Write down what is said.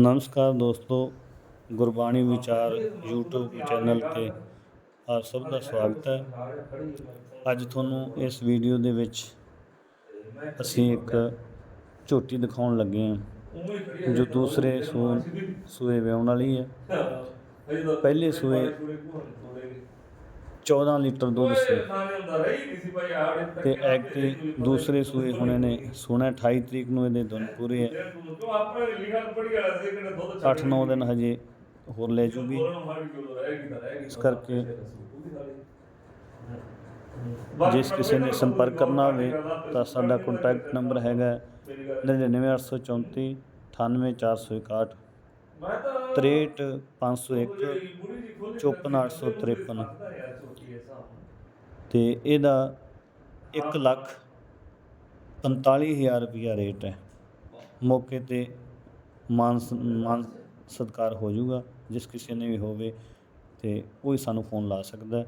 ਨਮਸਕਾਰ ਦੋਸਤੋ, ਗੁਰਬਾਣੀ ਵਿਚਾਰ YouTube ਚੈਨਲ ਤੇ ਆਪ ਸਭ ਦਾ ਸਵਾਗਤ ਹੈ। ਅੱਜ ਤੁਹਾਨੂੰ ਇਸ ਵੀਡੀਓ ਦੇ ਵਿੱਚ ਅਸੀਂ ਇੱਕ ਝੋਟੀ ਦਿਖਾਉਣ ਲੱਗੇ ਹਾਂ, ਜੋ ਦੂਸਰੇ ਸੂ ਸੂਏ ਵਿਆਉਣ ਵਾਲੀ ਹੈ। ਪਹਿਲੇ ਸੂਏ 14 ਲੀਟਰ ਦੁੱਧ ਸੀ। ਤੇ ਐਕਟੀ ਦੂਸਰੇ ਸੂਏ ਹੋਣੇ ਨੇ ਸੋਨਾ 28 ਤਰੀਕ ਨੂੰ ਇਹਦੇ ਦਿਨ ਪੂਰੇ ਹੈ 8-9 ਦਿਨ ਹਜੇ ਹੋਰ ਲੈ ਜੂਗੀ। ਇਸ ਕਰਕੇ ਜਿਸ ਕਿਸੇ ਨੇ ਸੰਪਰਕ ਕਰਨਾ ਹੋਵੇ ਤਾਂ ਸਾਡਾ ਕੰਟੈਕਟ ਨੰਬਰ ਹੈਗਾ 99834 98461 63501 54853 ਤੇ ਇਹਦਾ ਇੱਕ ਲੱਖ ਪੰਤਾਲੀ ਹਜ਼ਾਰ ਰੁਪਈਆ ਰੇਟ ਹੈ। ਮੌਕੇ ਤੇ ਮਾਨ ਮਾਨ ਸਤਿਕਾਰ ਹੋ ਜਾਊਗਾ, ਜਿਸ ਕਿਸੇ ਨੇ ਵੀ ਹੋਵੇ ਤੇ ਉਹ ਹੀ ਸਾਨੂੰ ਫੋਨ ਲਾ ਸਕਦਾ